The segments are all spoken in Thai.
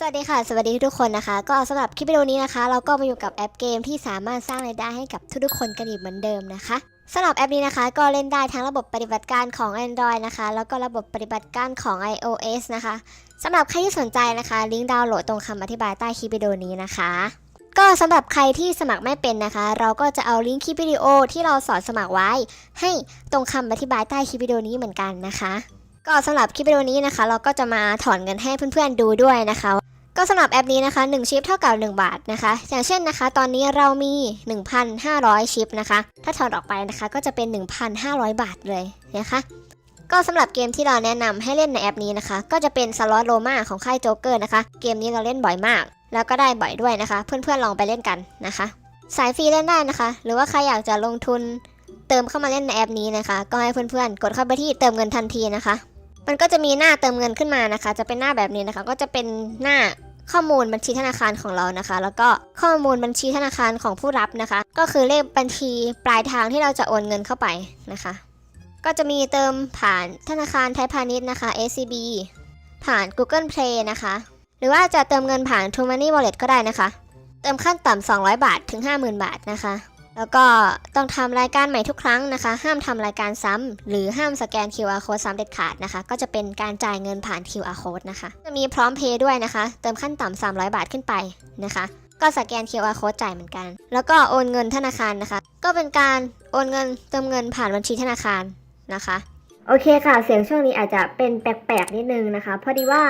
สวัสดีค่ะ สวัสดีทุกคนนะคะ ก็สำหรับคลิปวิดีโอนี้นะคะ เราก็มาอยู่กับแอปเกมที่สามารถสร้างรายได้ให้กับทุกๆคนกันอีกเหมือนเดิมนะคะสำหรับแอปนี้นะคะ ก็เล่นได้ทั้งระบบปฏิบัติการของ Android นะคะ แล้วก็ระบบปฏิบัติการของ iOS นะคะสำหรับใครที่สนใจนะคะลิงก์ดาวน์โหลดตรงคำอธิบายใต้คลิปวิดีโอนี้นะคะก็สำหรับใครที่สมัครไม่เป็นนะคะ เราก็จะเอาลิงก์คลิปวิดีโอที่เราสอนสมัครไว้ ให้ตรงคำอธิบายใต้คลิปวิดีโอนี้เหมือนกันนะคะ ก็สำหรับคลิปวิดีโอนี้นะคะ เราก็จะมาถอนเงินให้เพื่อนๆดูด้วยนะคะ ก็สำหรับแอปนี้นะคะ 1 ชิปเท่ากับ 1 บาทนะคะ อย่างเช่นนะคะ ตอนนี้เรามี 1,500 ชิปนะคะ ถ้าถอนออกไปนะคะก็จะเป็น 1,500 บาทเลยนะคะก็สำหรับเกมที่เราแนะนำให้เล่นในแอปนี้นะคะ ก็จะเป็นสล็อตโรมาของค่ายโจ๊กเกอร์นะคะ เกมนี้เราเล่นบ่อยมาก แล้วก็ได้บ่อยด้วยนะคะ เพื่อนๆลองไปเล่นกันนะคะ สายฟรีเล่นได้นะคะ หรือว่าใครอยากจะลงทุนเติมเข้ามาเล่นในแอปนี้นะคะ ก็ให้เพื่อนๆ กดเข้าไปที่เติมเงินทันทีนะคะ มันก็จะมีหน้าเติมเงินขึ้นมานะคะ จะเป็นหน้าแบบนี้นะคะ ก็จะเป็นหน้า ข้อมูลบัญชีธนาคารของเรานะคะ แล้วก็ข้อมูลบัญชีธนาคารของผู้รับนะคะ ก็คือเลขบัญชีปลายทางที่เราจะโอนเงินเข้าไปนะคะ ก็จะมีเติมผ่านธนาคารไทยพาณิชย์นะคะ SCB ผ่าน Google Play นะคะ หรือว่าจะเติมเงินผ่าน True Money Wallet ก็ได้นะคะ เติมขั้นต่ำ200 บาทถึง 50,000 บาทนะคะ แล้วก็ต้องทำรายการใหม่ทุกครั้งนะคะ ห้ามทำรายการซ้ำหรือห้ามสแกน QR code ซ้ำเด็ดขาดนะคะ ก็จะเป็นการจ่ายเงินผ่าน QR code นะคะ จะมีพร้อมเพย์ด้วยนะคะ เติมขั้นต่ำ300 บาทขึ้นไปนะคะ ก็สแกน QR code จ่ายเหมือนกัน แล้วก็โอนเงินธนาคารนะคะ ก็เป็นการโอนเงินเติมเงินผ่านบัญชีธนาคารนะคะโอเคค่ะ เสียงช่วงนี้อาจจะเป็นแปลกๆนิดนึงนะคะ พอดีว่า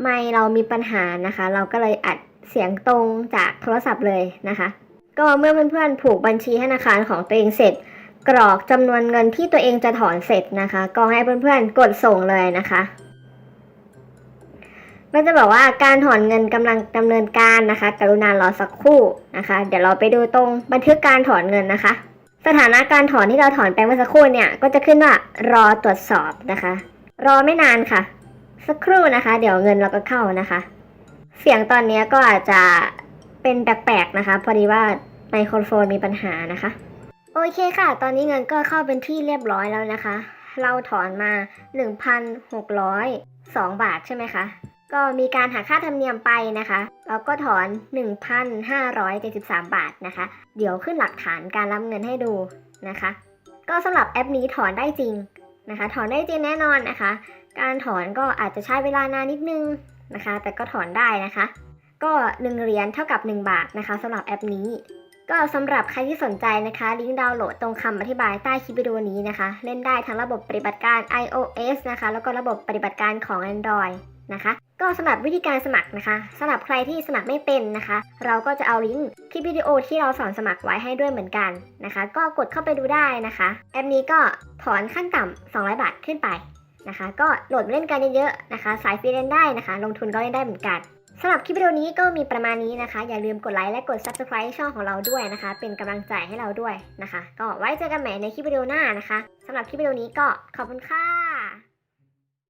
ไมค์เรามีปัญหานะคะ เราก็เลยอัดเสียงตรงจากโทรศัพท์เลยนะคะ ก็เมื่อเพื่อนๆผูกบัญชีธนาคารของตัวเองเสร็จ กรอกจำนวนเงินที่ตัวเองจะถอนเสร็จนะคะ ก็ให้เพื่อนๆกดส่งเลยนะคะ มันจะบอกว่าการถอนเงินกำลังดำเนินการนะคะ กรุณารอสักครู่นะคะ เดี๋ยวเราไปดูตรงบันทึกการถอนเงินนะคะ สถานะการถอนที่เราถอนไปเมื่อสักครู่เนี่ยก็จะขึ้นว่ารอตรวจสอบนะคะ รอไม่นานค่ะ สักครู่นะคะ เดี๋ยวเงินเราก็เข้านะคะ เสียงตอนนี้ก็อาจจะ เป็นแปลกๆนะคะ พอดีว่าไมโครโฟนมีปัญหานะคะ โอเคค่ะ ตอนนี้เงินก็เข้าเป็นที่เรียบร้อยแล้วนะคะ เราถอนมา 1,602 บาทใช่ไหมคะ ก็มีการหักค่าธรรมเนียมไปนะคะ เราก็ถอน 1,573 บาทนะคะ เดี๋ยวขึ้นหลักฐานการรับเงินให้ดูนะคะ ก็สำหรับแอปนี้ถอนได้จริงนะคะ ถอนได้จริงแน่นอนนะคะ การถอนก็อาจจะใช้เวลานานนิดนึงนะคะ แต่ก็ถอนได้นะคะ ก็ 1 เหรียญเท่ากับ 1 บาทนะคะสำหรับแอปนี้ ก็สำหรับใครที่สนใจนะคะลิงก์ดาวน์โหลดตรงคำอธิบายใต้คลิปวิดีโอนี้นะคะ เล่นได้ทั้งระบบปฏิบัติการ iOS นะคะ แล้วก็ระบบปฏิบัติการของ Android นะคะ ก็สำหรับวิธีการสมัครนะคะสำหรับใครที่สมัครไม่เป็นนะคะ เราก็จะเอาลิงก์คลิปวิดีโอที่เราสอนสมัครไว้ให้ด้วยเหมือนกันนะคะ ก็กดเข้าไปดูได้นะคะ แอปนี้ก็ถอนขั้นต่ำ200 บาทขึ้นไปนะคะ ก็โหลดมาเล่นกันเยอะๆนะคะ สายฟรีเล่นได้นะคะ ลงทุนก็เล่นได้เหมือนกัน สำหรับคลิปวิดีโอนี้ก็มีประมาณนี้นะคะ อย่าลืมกดไลค์และกด subscribe ช่องของเราด้วยนะคะ เป็นกำลังใจให้เราด้วยนะคะ ก็ไว้เจอกันใหม่ในคลิปวิดีโอหน้านะคะสำหรับคลิปวิดีโอนี้ก็ขอบคุณค่ะ